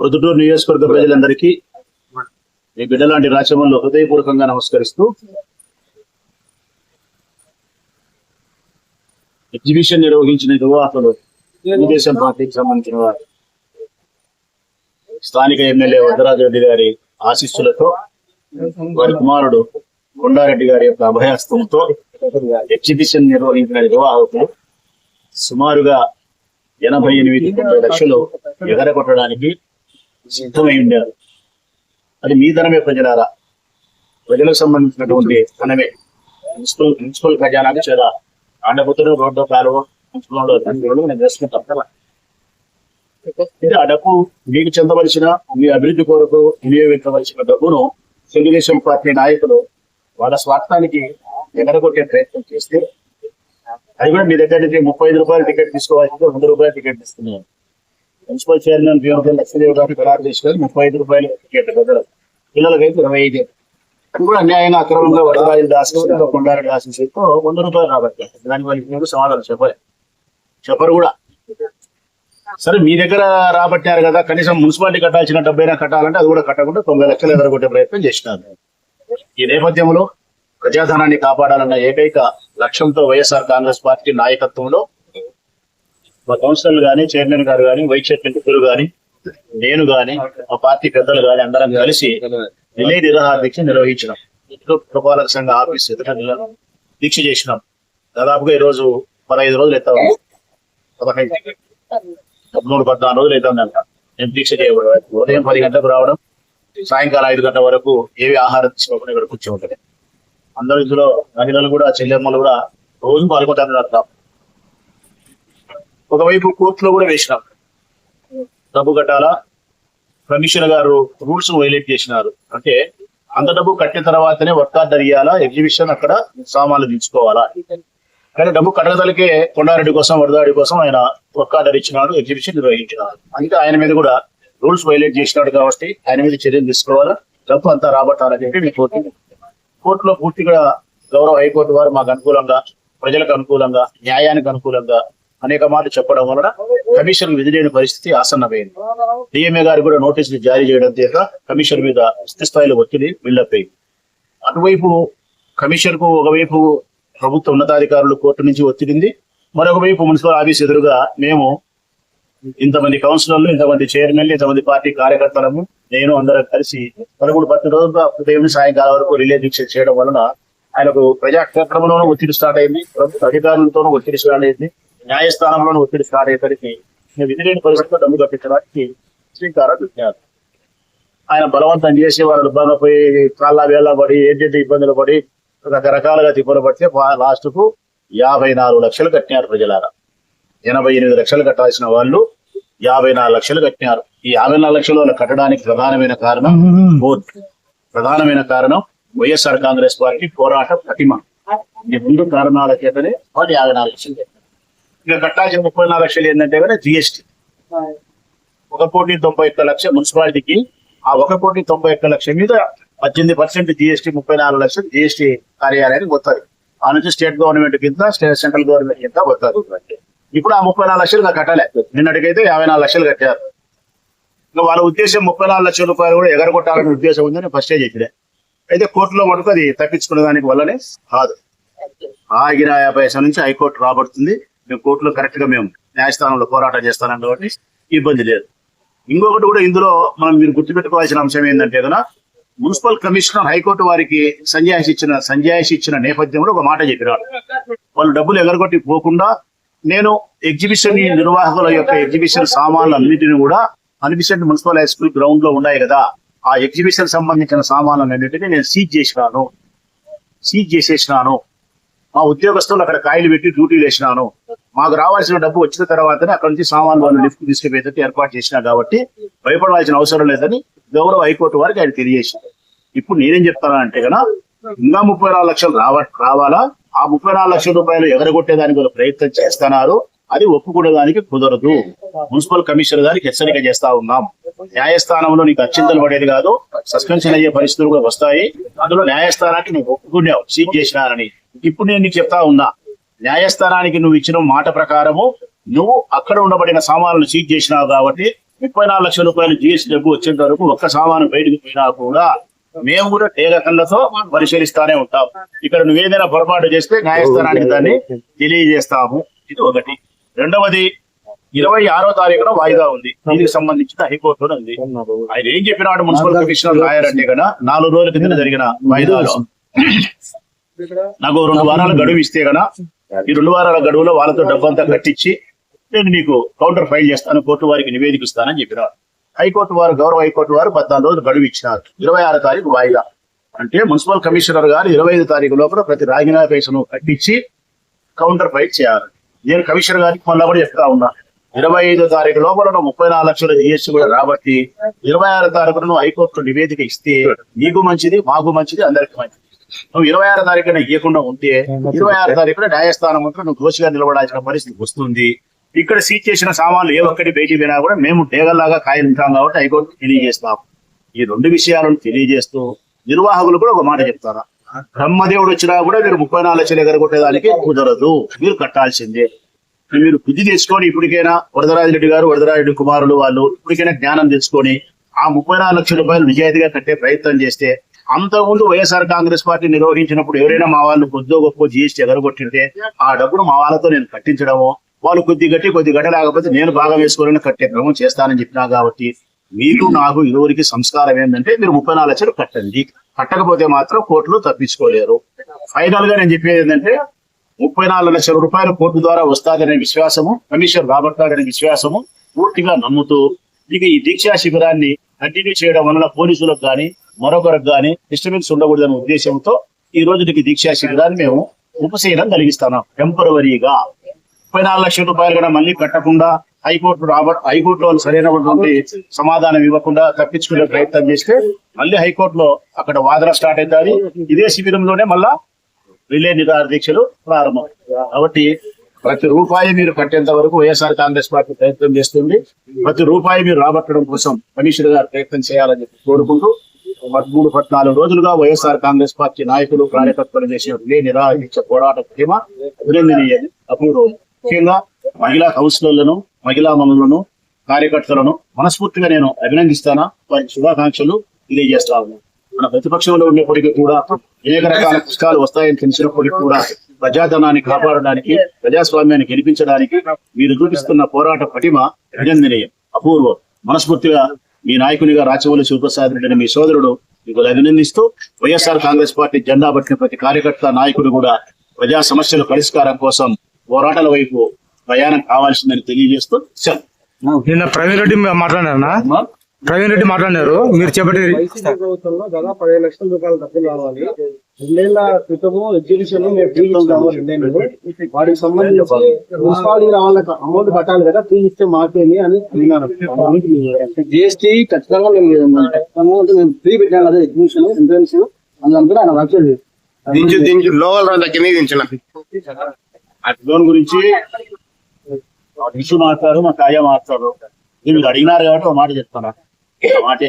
ప్రొద్దుటూరు నియోజకవర్గ ప్రజలందరికీ ఈ బిడ్డలాంటి రాచమంలో హృదయపూర్వకంగా నమస్కరిస్తూ ఎగ్జిబిషన్ నిర్వహించిన నిర్వాహకులు తెలుగుదేశం పార్టీకి సంబంధించిన వారు స్థానిక ఎమ్మెల్యే వరదరాజు రెడ్డి గారి ఆశీస్సులతో వారి కుమారుడు కొండారెడ్డి గారి యొక్క అభయాస్తంతో ఎగ్జిబిషన్ నిర్వహించిన నిర్వాహకులు సుమారుగా ఎనభై ఎనిమిది లక్షలు ఎగరగొట్టడానికి సిద్ధమై ఉండారు అది మీ ధనమే ప్రజలారా? ప్రజలకు సంబంధించినటువంటి ధనమే. మున్సిపల్ మున్సిపల్ ఖజానాకు చేరా ఆండపుత్రుడు రోడ్డు కాలువ ఇది ఆ డబ్బు మీకు చెందవలసిన మీ అభివృద్ధి కొరకు వినియోగించవలసిన డబ్బును తెలుగుదేశం పార్టీ నాయకులు వాళ్ళ స్వార్థానికి ఎగరగొట్టే ప్రయత్నం చేస్తే అది కూడా మీ దగ్గర నుంచి ముప్పై ఐదు రూపాయలు టికెట్ తీసుకోవాల్సింది వంద రూపాయలు టికెట్ ఇస్తున్నాను మున్సిపల్ చైర్మన్ భీమపల్లి లక్ష్మీదేవి గారు ఖరారు తీసుకొని ముప్పై ఐదు రూపాయలు టికెట్ పిల్లలకి పిల్లలకైతే ఇరవై ఐదు. అది కూడా అన్యాయంగా అక్రమంగా వరదరాజులు దాసి కొండారెడ్డి దాసి వంద రూపాయలు రాబట్టి దాని వాళ్ళకి మీకు సమాధానం చెప్పలే. చెప్పరు కూడా. సరే మీ దగ్గర రాబట్టారు కదా కనీసం మున్సిపాలిటీ కట్టాల్సిన డబ్బైనా కట్టాలంటే అది కూడా కట్టకుండా తొంభై లక్షలు ఎదరగొట్టే ప్రయత్నం చేసినారు. ఈ నేపథ్యంలో ప్రజాధనాన్ని కాపాడాలన్న ఏకైక లక్ష్యంతో వైఎస్ఆర్ కాంగ్రెస్ పార్టీ నాయకత్వంలో మా కౌన్సిలర్లు గాని చైర్మన్ గారు గాని వైస్ చైర్మన్ ఇద్దరు గాని నేను గాని మా పార్టీ పెద్దలు గాని అందరం కలిసి నిలయ నిరాహార దీక్ష నిర్వహించినాం. పురపాలక సంఘ ఆఫీస్ ఎదుట దీక్ష చేసినాం. దాదాపుగా ఈ రోజు పదహైదు రోజులు ఎత్తాం. పదహైదు పదమూడు పద్నాలుగు రోజులు ఎత్తాం అంట నేను దీక్ష చేయబడి ఉదయం పది గంటలకు రావడం సాయంకాలం ఐదు గంటల వరకు ఏవి ఆహారం తీసుకోకుండా ఇక్కడ కూర్చోంటారు అందరూ ఇందులో మహిళలు కూడా చెల్లెమ్మలు కూడా రోజు పాల్గొంటారు అర్థం ఒకవైపు కోర్టులో కూడా వేసినాం. డబ్బు కట్టాలా? కమిషనర్ గారు రూల్స్ వైలేట్ చేసినారు. అంటే అంత డబ్బు కట్టిన తర్వాతనే వర్క్ ఆర్డర్ ఇవ్వాలా ఎగ్జిబిషన్ అక్కడ సామాన్లు తీసుకోవాలా? కానీ డబ్బు కట్టగదలకే కొండారెడ్డి కోసం వరదాడి కోసం ఆయన వర్క్ ఆర్డర్ ఇచ్చినాడు ఎగ్జిబిషన్ నిర్వహించినాడు అందుకే ఆయన మీద కూడా రూల్స్ వైలేట్ చేసినాడు కాబట్టి ఆయన మీద చర్యలు తీసుకోవాలా? డబ్బు అంతా రాబట్టాలని చెప్పి మీకు కోర్టులో పూర్తిగా గౌరవ హైకోర్టు వారు మాకు అనుకూలంగా ప్రజలకు అనుకూలంగా న్యాయానికి అనుకూలంగా అనేక మాటలు చెప్పడం వలన కమిషన్ విధిలేని పరిస్థితి ఆసన్నమైంది. డిఎంఏ గారు కూడా నోటీసులు జారీ చేయడం చేత కమిషన్ మీద స్థితి స్థాయిలో ఒత్తిడి బిల్డప్ అయింది. అటువైపు కమిషన్కు ఒకవైపు ప్రభుత్వ ఉన్నతాధికారులు కోర్టు నుంచి ఒత్తిడింది. మరొకవైపు మున్సిపల్ ఆఫీస్ ఎదురుగా మేము ఇంతమంది కౌన్సిలర్లు ఇంతమంది చైర్మన్లు ఇంతమంది పార్టీ కార్యకర్తలము నేను అందరం కలిసి పదమూడు పది రోజులుగా ఉదయం సాయంకాలం వరకు రిలే దీక్ష చేయడం వలన ఆయనకు ప్రజాక్షేత్రంలోనూ ఒత్తిడి స్టార్ట్ అయింది ప్రభుత్వ అధికారులతోనూ ఒత్తిడి స్టార్ట్ అయింది న్యాయస్థానంలోనూ ఒత్తిడి స్టార్ట్ అయ్యేసరికి నేను విధి పరిస్థితుల్లో డబ్బు కట్టించడానికి శ్రీకారం చుట్టారు. ఆయన బలవంతం చేసి వాళ్ళు బాగా పోయి కాళ్ళ వేళ్ళ పడి ఏంటంటే ఇబ్బందులు పడి రకరకాలుగా తిప్పలు పడితే లాస్ట్కు యాభై నాలుగు లక్షలు కట్టినారు ప్రజలారా. ఎనభై ఎనిమిది లక్షలు కట్టాల్సిన వాళ్ళు యాభై నాలుగు లక్షలు కట్టినారు. ఈ యాభై నాలుగు లక్షలు వాళ్ళు కట్టడానికి ప్రధానమైన కారణం ఓట్. ప్రధానమైన కారణం వైఎస్ఆర్ కాంగ్రెస్ పార్టీ పోరాట ప్రతిమ. ఈ రెండు కారణాల చేతనే వాళ్ళు యాభై నాలుగు లక్షలు కట్టారు ఇంకా కట్టాల్సిన ముప్పై నాలుగు లక్షలు ఏంటంటే కదా జిఎస్టీ. ఒక కోటి తొంభై ఒక్క లక్ష మున్సిపాలిటీకి ఆ ఒక కోటి తొంభై ఒక్క లక్ష మీద పద్దెనిమిది పర్సెంట్ జిఎస్టీ ముప్పై నాలుగు లక్షలు జిఎస్టీ కార్యాలయానికి పోతారు. ఆ నుంచి స్టేట్ గవర్నమెంట్ కింద స్టేట్ సెంట్రల్ గవర్నమెంట్ కింద పోతారు. ఇప్పుడు ఆ ముప్పై నాలుగు లక్షలు ఇంకా కట్టలే. నిన్నటికైతే యాభై నాలుగు లక్షలు కట్టారు. ఇంకా వాళ్ళ ఉద్దేశం ముప్పై నాలుగు లక్షల రూపాయలు కూడా ఎగరగొట్టాలనే ఉద్దేశం ఉందని ఫస్టే చెప్పిడే అయితే కోర్టులో మటుకు అది తప్పించుకునే దానికి వల్లనే కాదు. ఆగిన యాభై పైసల నుంచి హైకోర్టు రాబడుతుంది. మేము కోర్టులో కరెక్ట్గా మేము న్యాయస్థానంలో పోరాటం చేస్తానం కాబట్టి ఇబ్బంది లేదు. ఇంకొకటి కూడా ఇందులో మనం మీరు గుర్తుపెట్టుకోవాల్సిన అంశం ఏంటంటే కదా మున్సిపల్ కమిషనర్ హైకోర్టు వారికి సంజాయిషి ఇచ్చిన సంజాయిషి ఇచ్చిన నేపథ్యంలో ఒక మాట చెప్పినారు వాళ్ళు డబ్బులు ఎగరగొట్టి పోకుండా నేను ఎగ్జిబిషన్ నిర్వాహకుల యొక్క ఎగ్జిబిషన్ సామాన్లు అన్నిటిని కూడా అనిపిసెంట్ మున్సిపల్ హై స్కూల్ గ్రౌండ్లో ఉన్నాయి కదా. ఆ ఎగ్జిబిషన్ సంబంధించిన సామాన్లు అన్నింటినీ నేను సీజ్ చేసినాను. సీజ్ చేసేసినాను. మా ఉద్యోగస్తులు అక్కడ కాయలు పెట్టి డ్యూటీలు వేసినాను మాకు రావాల్సిన డబ్బు వచ్చిన తర్వాతనే అక్కడ నుంచి సామాన్లు వాళ్ళు లిఫ్ట్ తీసుకుపోయేటట్టు ఏర్పాటు చేసినా కాబట్టి భయపడాల్సిన అవసరం లేదని గౌరవ హైకోర్టు వారికి ఆయన తెలియజేశారు. ఇప్పుడు నేనేం చెప్తానా అంటే కదా ఇంకా ముప్పై నాలుగు లక్షలు రావ రావాలా? ఆ ముప్పై నాలుగు లక్షల రూపాయలు ఎగరగొట్టేదానికి వాళ్ళు ప్రయత్నం చేస్తున్నారు. అది ఒప్పుకునేదానికి కుదరదు. మున్సిపల్ కమిషనర్ గారికి హెచ్చరిక చేస్తా ఉన్నాం. న్యాయస్థానంలో నీకు అత్యంతలు పడేది కాదు సస్పెన్షన్ అయ్యే పరిస్థితులు కూడా వస్తాయి. అందులో న్యాయస్థానానికి నువ్వు ఒప్పుకున్నావు సీట్ చేసినారని. ఇప్పుడు నేను నీకు చెప్తా ఉన్నా న్యాయస్థానానికి నువ్వు ఇచ్చిన మాట ప్రకారము నువ్వు అక్కడ ఉండబడిన సామాన్లు సీజ్ చేసినావు కాబట్టి ముప్పై నాలుగు లక్షల రూపాయలు జిఎస్టీ డబ్బు వచ్చేంత వరకు ఒక్క సామాను బయటకు పోయినా కూడా మేము కూడా తేగ కళ్ళతో పరిశీలిస్తానే ఉంటాం ఇక్కడ నువ్వేదైనా పొరపాటు చేస్తే న్యాయస్థానానికి దాన్ని తెలియజేస్తాము. ఇది ఒకటి. రెండవది ఇరవై ఆరో తారీఖున వాయిదా ఉంది. దీనికి సంబంధించిన హైకోర్టు ఉంది. ఆయన ఏం చెప్పినాడు మున్సిపల్ కమిషనర్ లాయర్ అంటే కదా నాలుగు రోజుల కింద జరిగిన వాయిదాలో. నాకు రెండు వారాల గడువు ఇస్తే కదా ఈ రెండు వారాల గడువులో వాళ్ళతో డబ్బంతా కట్టించి నేను నీకు కౌంటర్ ఫైల్ చేస్తాను కోర్టు వారికి నివేదిక ఇస్తానని చెప్పినారు హైకోర్టు వారు గౌరవ హైకోర్టు వారు పద్నాలుగు రోజులు గడువు ఇచ్చినారు. ఇరవై ఆరు తారీఖు వాయిదా. అంటే మున్సిపల్ కమిషనర్ గారు ఇరవై ఐదు తారీఖు లోపల ప్రతి రాగినా పైసను కట్టించి కౌంటర్ ఫైట్ చేయాలి. నేను కమిషనర్ గారికి మళ్ళీ కూడా చెప్తా ఉన్నా. ఇరవై ఐదో తారీఖు లోపల నువ్వు ముప్పై నాలుగు లక్షల జిఎస్టీ కూడా రాబట్టి ఇరవై ఆరు తారీఖున నువ్వు హైకోర్టు నివేదిక ఇస్తే నీకు మంచిది మాకు మంచిది అందరికి మంచిది. నువ్వు ఇరవై ఆరు తారీఖున ఇవ్వకుండా ఉంటే ఇరవై ఆరు తారీఖున న్యాయస్థానం ముందు నువ్వు దోషిగా నిలబడాల్సిన పరిస్థితి వస్తుంది. ఇక్కడ సీజ్ చేసిన సామాన్లు ఏ ఒక్కటి బయటికి పోయినా కూడా మేము డేగల్లాగా కాయలుంటాం కాబట్టి హైకోర్టు తెలియజేస్తాం. ఈ రెండు విషయాలను తెలియజేస్తూ నిర్వాహకులు కూడా ఒక మాట చెప్తారా. బ్రహ్మదేవుడు వచ్చినా కూడా మీరు ముప్పై నాలుగు లక్షలు ఎగరగొట్టేదానికి కుదరదు. మీరు కట్టాల్సిందే. మీరు బుద్ధి తెచ్చుకొని ఇప్పటికైనా వరదరాజరెడ్డి గారు వరదరాజరెడ్డి కుమారులు వాళ్ళు ఇప్పటికైనా జ్ఞానం తెచ్చుకొని ఆ ముప్పై నాలుగు లక్షల రూపాయలు నిజాయితీగా కట్టే ప్రయత్నం చేస్తే అంతకుముందు వైఎస్ఆర్ కాంగ్రెస్ పార్టీ నిర్వహించినప్పుడు ఎవరైనా మా వాళ్ళు కొద్దిగా గొప్ప జీఎస్టీ ఎగరగొట్టింటే ఆ డబ్బును మా వాళ్ళతో నేను కట్టించడము వాళ్ళు కొద్ది గట్టి కొద్ది గట్ట లేకపోతే నేను బాగా వేసుకోవాలని కట్టే క్రమం చేస్తానని చెప్పినా కాబట్టి మీకు నాకు ఇరువురికి సంస్కారం ఏంటంటే మీరు ముప్పై నాలుగు లక్షలు కట్టండి. కట్టకపోతే మాత్రం కోర్టులు తప్పించుకోలేరు. ఫైనల్గా నేను చెప్పేది ఏంటంటే ముప్పై నాలుగు లక్షల రూపాయలు కోర్టు ద్వారా వస్తాదనే విశ్వాసము కమిషన్ రాబడతాదనే విశ్వాసము పూర్తిగా నమ్ముతూ మీకు ఈ దీక్షా శిబిరాన్ని కంటిన్యూ చేయడం వలన పోలీసులకు కానీ మరొకరికి కానీ డిస్టర్బెన్స్ ఉండకూడదనే ఉద్దేశంతో ఈ రోజుకి దీక్షా శిబిరాన్ని మేము ఉపశీలం కలిగిస్తాం టెంపరవరీగా. ముప్పై నాలుగు లక్షల రూపాయలు కూడా మళ్ళీ కట్టకుండా హైకోర్టు రాబట్ హైకోర్టులో సరైనటువంటి సమాధానం ఇవ్వకుండా తప్పించుకునే ప్రయత్నం చేస్తే మళ్ళీ హైకోర్టులో అక్కడ వాదన స్టార్ట్ అవుతుంది. ఇదే శిబిరంలోనే మళ్ళా రిలే నిరాహార దీక్షలు ప్రారంభం. కాబట్టి ప్రతి రూపాయి మీరు కట్టేంత వరకు వైఎస్ఆర్ కాంగ్రెస్ పార్టీ ప్రయత్నం చేస్తుంది. ప్రతి రూపాయి మీరు రాబట్టడం కోసం కమిషనర్ గారు ప్రయత్నం చేయాలని చెప్పి కోరుకుంటూ పదమూడు పద్నాలుగు రోజులుగా వైఎస్ఆర్ కాంగ్రెస్ పార్టీ నాయకులు కార్యకర్తలు చేసే రిలే నిరాహార దీక్ష పోరాట ప్రేమ అపూర్వం. ముఖ్యంగా మహిళా కౌన్సిలర్లను మహిళా మనులను కార్యకర్తలను మనస్ఫూర్తిగా నేను అభినందిస్తానా? వారి శుభాకాంక్షలు తెలియజేస్తా ఉన్నాను. మన ప్రతిపక్షంలో ఉన్నప్పటికీ కూడా అనేక రకాల పుస్తకాలు వస్తాయని తెలిసినప్పటికీ కూడా ప్రజాధనాన్ని కాపాడడానికి ప్రజాస్వామ్యాన్ని గెలిపించడానికి మీరు చూపిస్తున్న పోరాట పటిమ అభినందనీయం. అపూర్వం. మనస్ఫూర్తిగా మీ నాయకునిగా రాచవల్లి శివప్రసాద్ రెడ్డి మీ సోదరుడు మీకు అభినందిస్తూ వైఎస్ఆర్ కాంగ్రెస్ పార్టీ జెండా పట్టిన ప్రతి కార్యకర్త నాయకుడు కూడా ప్రజా సమస్యల పరిష్కారం కోసం పోరాటాల వైపు ప్రయాణం కావాల్సిందని తెలియజేస్తూ. నిన్న ప్రవీణ్ రెడ్డి మాట్లాడారన్నా ప్రవీణ్ రెడ్డి మాట్లాడారు మీరు చెప్పండి ప్రభుత్వంలో దాదాపు పదిహేను లక్షల రూపాయలు డబ్బులు కావాలి రెండేళ్ళ క్రితము ఎగ్జిబిషన్ వాటికి సంబంధించి మున్సిపాలిటీ వాళ్ళకి అమౌంట్ కట్టాలి కదా ఫ్రీ ఇస్తే మాకేమి అని అడిగినారు జిఎస్టీ ఖచ్చితంగా మేము అమౌంట్ మేము ఫ్రీ పెట్టాం కదా ఎగ్జిబిషన్ ఎంట్రన్స్ అందులో ఆయన వచ్చేది దించు దించు. లోవల్ దగ్గర ఆ లోన్ గురించి ఇష్యూ మాట్లాడు మా తాజా మాట్లాడు. మీరు అడిగినారు కాబట్టి ఒక మాట చెప్తాను మాటే.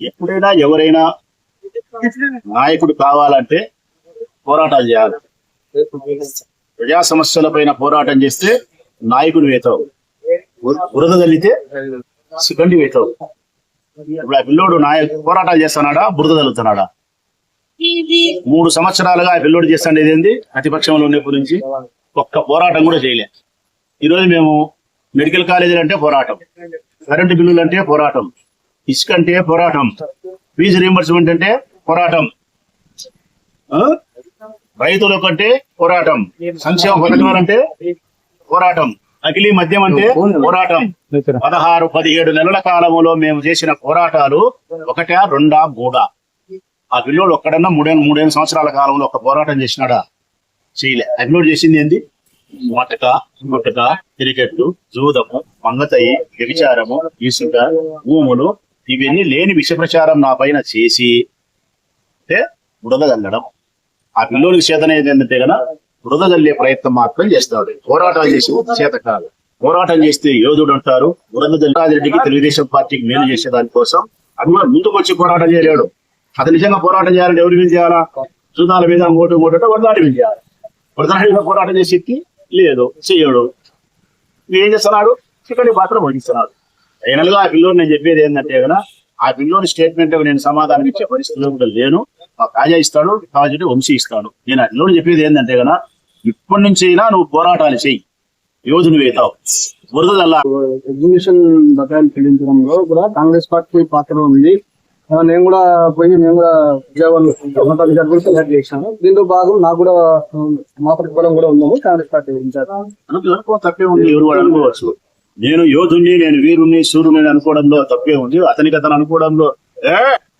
ఎప్పుడైనా ఎవరైనా నాయకుడు కావాలంటే పోరాటాలు చేయాలి. ప్రజా సమస్యల పైన పోరాటం చేస్తే నాయకుడు వేతావు. బురద తల్లితే సిబ్బంది వేతావు. ఇప్పుడు ఆ పిల్లోడు నాయకు పోరాటాలు చేస్తున్నాడా బురద తల్లుతున్నాడా? మూడు సంవత్సరాలుగా ఆ పిల్లోడు చేస్తాండేది ఏంది? ప్రతిపక్షంలో ఉన్నప్పటి నుంచి ఒక్క పోరాటం కూడా చేయలే. ఈరోజు మేము మెడికల్ కాలేజీలు అంటే పోరాటం కరెంటు బిల్లులు అంటే పోరాటం ఇసుక అంటే పోరాటం ఫీజు రీంబర్స్మెంట్ అంటే పోరాటం రైతుల కంటే పోరాటం సంక్షేమ పథకాలు అంటే పోరాటం అఖిలి మద్యం అంటే పోరాటం. పదహారు పదిహేడు నెలల కాలంలో మేము చేసిన పోరాటాలు ఒకటా రెండా మూడా? ఆ పిల్లోడు ఒక్కడన్నా మూడేళ్ళు మూడేళ్ళ సంవత్సరాల కాలంలో ఒక పోరాటం చేసినాడా? చేయలే. అగ్నోడ్ చేసింది ఏంది? మటక గుట్టక క్రికెట్ జూదము మంగతయి వ్యభిచారము ఇసుక భూములు ఇవన్నీ లేని విష ప్రచారం నా పైన చేసి అంటే బుడదగల్లడం. ఆ పిల్లోడికి చేతన ఏంటంటే కదా బురద ప్రయత్నం మాత్రం చేస్తాడు. పోరాటం చేసి చేత కాదు. పోరాటం చేస్తే యోధుడు అంటారు బురద రెడ్డికి తెలుగుదేశం పార్టీకి మేలు చేసే దానికోసం అది కూడా ముందుకు వచ్చి పోరాటం చేయలేడు. అది నిజంగా పోరాటం చేయాలంటే ఎవరి మీద చేయాలా? సుధాల మీద ఓటు ఓటు వరదాడి మీద చేయాలి. వరదాడి మీద పోరాటం శక్తి లేదు చేయడు. ఏం చేస్తున్నాడు? చిక్కడి పాత్ర వహిస్తున్నాడు ఫైనల్గా ఆ పిల్లోని నేను చెప్పేది ఏంటంటే కదా ఆ పిల్లోని స్టేట్మెంట్ నేను సమాధానం ఇచ్చే పరిస్థితిలో కూడా లేను. ఆ కాజా ఇస్తాడు కాజుని వంశీ ఇస్తాడు. నేను ఆ పిల్లోని చెప్పేది ఏంటంటే కదా ఇప్పటి నుంచి అయినా నువ్వు పోరాటాలు చెయ్యి యోధుని వేతావు ఎగ్జిబిషన్ బకాయిలు చెల్లించడంలో కూడా కాంగ్రెస్ పార్టీ పాత్ర ఉంది. నేను కూడా పోయి నేను కూడా విజయవాడ విజయవాడ సెలెక్ట్ చేశాను. దీంట్లో భాగం నాకు కూడా మా ప్రతిఫలం కూడా ఉన్నాము కాంగ్రెస్ పార్టీ ఇన్ఛార్జ్ అనుకో తప్పే ఉంది ఎవరు కూడా అనుకోవచ్చు. నేను యోధుణ్ణి నేను వీరుణ్ణి సూర్యుని అనుకోవడంలో తప్పే ఉంది. అతనికి అతను అనుకోవడంలో ఏ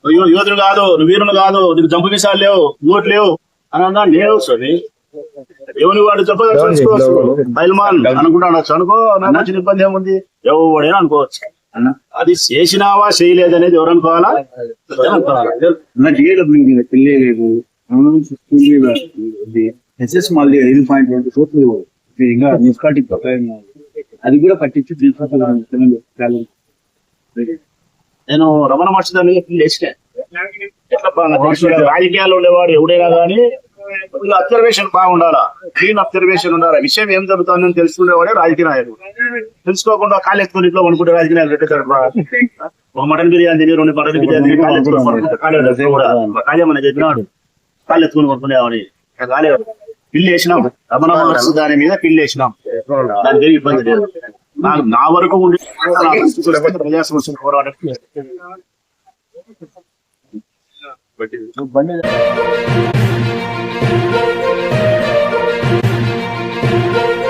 అయ్యో యోధుడు కాదు నువ్వు వీరుని కాదు నీకు జంపు విషయాలు లేవు నోట్ లేవు అని అన్నా లేవు స్వామి దేవుని వాడు చెప్పదలుచుకోవచ్చు బయల్మాన్ అనుకుంటాను అనుకో నాకు వచ్చిన ఇబ్బంది ఏముంది? ఎవడైనా అనుకోవచ్చు. అది చేసినావా చేయలేదు అనేది ఎవరు అనుకోవాలా? అది కూడా పట్టించి నేను రమణ మహర్షి దాని మీద పిల్లి వేసిన ఎట్లా బాగా తెలుసు కదా, రాజకీయాల్లో ఉండేవాడు ఎవడైనా కానీ అబ్జర్వేషన్ బాగుండాలా? క్లీన్ అబ్జర్వేషన్ ఉండాలా? విషయం ఏం జరుగుతుందని తెలుసుకునేవాడే రాజకీయ నాయకుడు. తెలుసుకోకుండా ఎత్తుకుని ఇంట్లో అనుకుంటే రాజకీయ నాయకుడు? ఒక మటన్ బిర్యానీ తిని రెండు మటన్ బిర్యానీ తిని కాళ్ళు ఎత్తుకుని పడుకుంటే కాళ్ళు ఎత్తుకుని కూడా కాళీ మన చెప్పినాడు. కాళ్ళు ఎత్తుకుని కొనుక్కునేవాని కాలే పిల్లి వేసినాం. రమణ దాని మీద పిల్లి వేసినాం. దానికి ఏం ఇబ్బంది లేదు. నాకు నా వరకు ఉండి నా పరిస్థితులు बट जो बने Thank you.